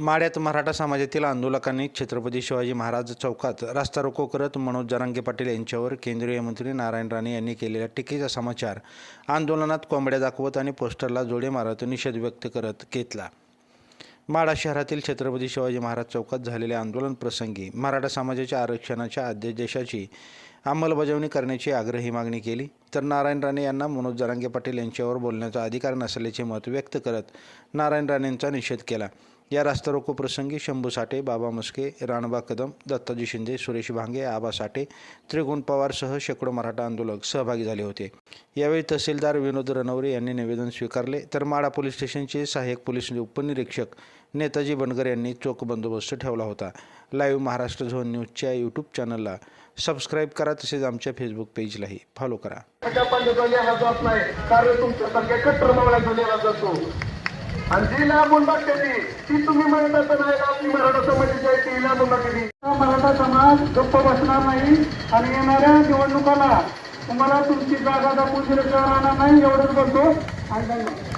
माड्यात मराठा समाजातील आंदोलकांनी छत्रपती शिवाजी महाराज चौकात रास्ता रोको करत मनोज जरांगे पाटील यांच्यावर केंद्रीय मंत्री नारायण राणे यांनी केलेल्या टीकेचा समाचार आंदोलनात कोंबड्या दाखवत आणि पोस्टरला जोडे मारत निषेध व्यक्त करत घेतला. माडा शहरातील छत्रपती शिवाजी महाराज चौकात झालेल्या आंदोलन प्रसंगी मराठा समाजाच्या आरक्षणाच्या अध्यादेशाची अंमलबजावणी करण्याची आग्रही मागणी केली. तर नारायण राणे यांना मनोज जरांगे पाटील यांच्यावर बोलण्याचा अधिकार नसल्याचे मत व्यक्त करत नारायण राणेंचा निषेध केला. या रास्तारोको प्रसंगी शंभू साठे बाबा मस्के राणबा कदम दत्ताजी शिंदे सुरेश भांगे आबा साठे त्रिगुण पवारसह शेकडो मराठा आंदोलक सहभागी झाले होते. यावेळी तहसीलदार विनोद रनवरे यांनी निवेदन स्वीकारले तर माडा पोलीस स्टेशनचे सहाय्यक पोलीस उपनिरीक्षक नेताजी बनगर यांनी चोख बंदोबस्त ठेवला होता. लाईव्ह महाराष्ट्र झोन न्यूजच्या यूट्यूब चॅनलला सबस्क्राईब करा तसेच आमच्या फेसबुक पेजलाही फॉलो करा. जात नाही. कारण तुमच्यासारख्या कट्टर जातो. आणि जी लांबून बघते ती ती तुम्ही म्हणत नाही आपली मराठा समाजाची आहे ती लांबून बघते मराठा समाज गप्प बसणार नाही आणि येणाऱ्या निवडणुकाला तुम्हाला तुमची जागा दाखवून दिल्याशिवाय राहणार नाही एवढंच बोलतो. आणि धन्यवाद.